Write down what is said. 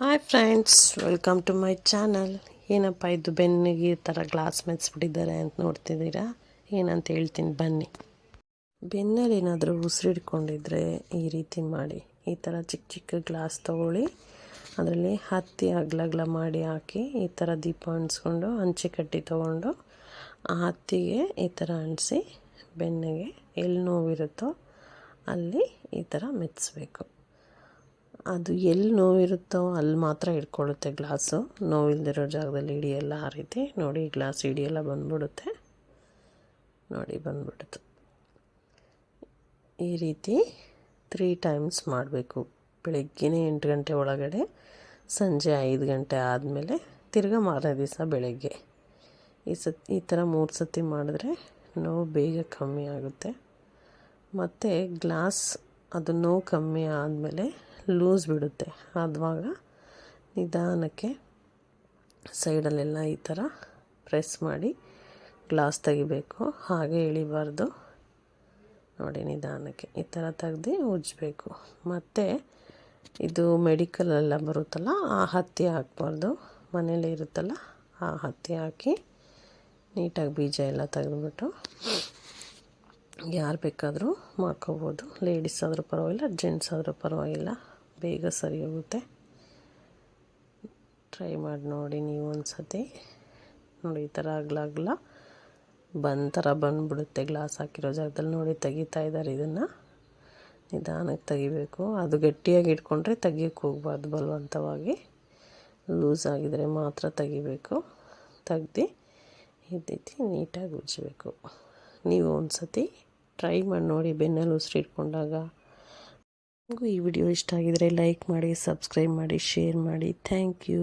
Hi friends welcome to my channel ಏನಪ್ಪ ಇದು ಬೆನ್ನಿಗೆ ಈ ಥರ ಗ್ಲಾಸ್ ಮೆಚ್ಚಿಬಿಟ್ಟಿದ್ದಾರೆ ಅಂತ ನೋಡ್ತಿದ್ದೀರಾ? ಏನಂತ ಹೇಳ್ತೀನಿ, ಬನ್ನಿ. ಬೆನ್ನಲ್ಲಿ ಏನಾದರೂ ಉಸಿರಿಡ್ಕೊಂಡಿದ್ರೆ ಈ ರೀತಿ ಮಾಡಿ. ಈ ಥರ ಚಿಕ್ಕ ಚಿಕ್ಕ ಗ್ಲಾಸ್ ತೊಗೊಳ್ಳಿ. ಅದರಲ್ಲಿ ಹತ್ತಿ ಅಗ್ಲಗ್ಲ ಮಾಡಿ ಹಾಕಿ ಈ ಥರ ದೀಪ ಅಂಟಿಸ್ಕೊಂಡು, ಅಂಚೆ ಕಟ್ಟಿ ತೊಗೊಂಡು, ಆ ಹತ್ತಿಗೆ ಈ ಥರ ಅಂಟಿಸಿ ಬೆನ್ನಿಗೆ ಎಲ್ಲಿ ನೋವಿರುತ್ತೋ ಅಲ್ಲಿ ಈ ಥರ ಮೆಚ್ಚಿಸ್ಬೇಕು ಅದು ಎಲ್ಲಿ ನೋವಿರುತ್ತೋ ಅಲ್ಲಿ ಮಾತ್ರ ಹಿಡ್ಕೊಳ್ಳುತ್ತೆ ಗ್ಲಾಸು. ನೋವಿಲ್ದಿರೋ ಜಾಗದಲ್ಲಿ ಹಿಡಿಯಲ್ಲ ಆ ರೀತಿ. ನೋಡಿ, ಗ್ಲಾಸ್ ಹಿಡಿಯೆಲ್ಲ ಬಂದ್ಬಿಡುತ್ತೆ. ನೋಡಿ, ಬಂದ್ಬಿಡ್ತು. ಈ ರೀತಿ ತ್ರೀ ಟೈಮ್ಸ್ ಮಾಡಬೇಕು. ಬೆಳಗ್ಗೆನೇ ಎಂಟು ಗಂಟೆ ಒಳಗಡೆ, ಸಂಜೆ ಐದು ಗಂಟೆ ಆದಮೇಲೆ ತಿರ್ಗಾ ಮಾರನೇ ದಿವಸ ಬೆಳಗ್ಗೆ. ಈ ಸತ್, ಈ ಥರ ಮೂರು ಸತಿ ಮಾಡಿದ್ರೆ ನೋವು ಬೇಗ ಕಮ್ಮಿ ಆಗುತ್ತೆ. ಮತ್ತು ಗ್ಲಾಸ್, ಅದು ನೋವು ಕಮ್ಮಿ ಆದಮೇಲೆ ಲೂಸ್ ಬಿಡುತ್ತೆ ಆವಾಗ ನಿಧಾನಕ್ಕೆ ಸೈಡಲ್ಲೆಲ್ಲ ಈ ಥರ ಪ್ರೆಸ್ ಮಾಡಿ ಗ್ಲಾಸ್ ತೆಗಿಬೇಕು. ಹಾಗೆ ಇಳಿಬಾರ್ದು. ನೋಡಿ ನಿಧಾನಕ್ಕೆ ಈ ಥರ ತೆಗ್ದು ಉಜ್ಜಬೇಕು. ಮತ್ತು ಇದು ಮೆಡಿಕಲೆಲ್ಲ ಬರುತ್ತಲ್ಲ, ಆ ಹತ್ತಿ ಹಾಕ್ಬಾರ್ದು. ಮನೇಲಿ ಇರುತ್ತಲ್ಲ, ಆ ಹತ್ತಿ ಹಾಕಿ ನೀಟಾಗಿ ಬೀಜ ಎಲ್ಲ ತೆಗೆದುಬಿಟ್ಟು ಯಾರು ಬೇಕಾದರೂ ಮಾಡ್ಕೋಬೋದು ಲೇಡೀಸ್ ಆದರೂ ಪರವಾಗಿಲ್ಲ ಜೆಂಟ್ಸ್ ಆದರೂ ಪರವಾಗಿಲ್ಲ. ಬೇಗ ಸರಿ ಹೋಗುತ್ತೆ ಟ್ರೈ ಮಾಡಿ ನೋಡಿ ನೀವು ಒಂದು ಸತಿ ನೋಡಿ, ಈ ಥರ ಆಗ್ಲಾಗ್ಲ ಬಂದ ಥರ ಬಂದುಬಿಡುತ್ತೆ. ಗ್ಲಾಸ್ ಹಾಕಿರೋ ಜಾಗದಲ್ಲಿ ನೋಡಿ ತೆಗಿತಾ ಇದ್ದಾರೆ ಇದನ್ನು. ನಿಧಾನಕ್ಕೆ ತೆಗಿಬೇಕು. ಅದು ಗಟ್ಟಿಯಾಗಿ ಇಟ್ಕೊಂಡ್ರೆ ತೆಗಿಯೋಕ್ಕೆ ಹೋಗ್ಬಾರ್ದು ಬಲವಂತವಾಗಿ. ಲೂಸ್ ಆಗಿದರೆ ಮಾತ್ರ ತೆಗಿಬೇಕು. ತೆಗ್ದು ಈ ನೀಟಾಗಿ ಉಜ್ಜಬೇಕು. ನೀವು ಒಂದು ಸತಿ ಟ್ರೈ ಮಾಡಿ ನೋಡಿ ಬೆನ್ನಲ್ಲಿ ಉಸಿರು ಇಟ್ಕೊಂಡಾಗ. ನಿಮಗೂ ಈ ವಿಡಿಯೋ ಇಷ್ಟ ಆಗಿದರೆ ಲೈಕ್ ಮಾಡಿ ಸಬ್ಸ್ಕ್ರೈಬ್ ಮಾಡಿ ಶೇರ್ ಮಾಡಿ. Thank you.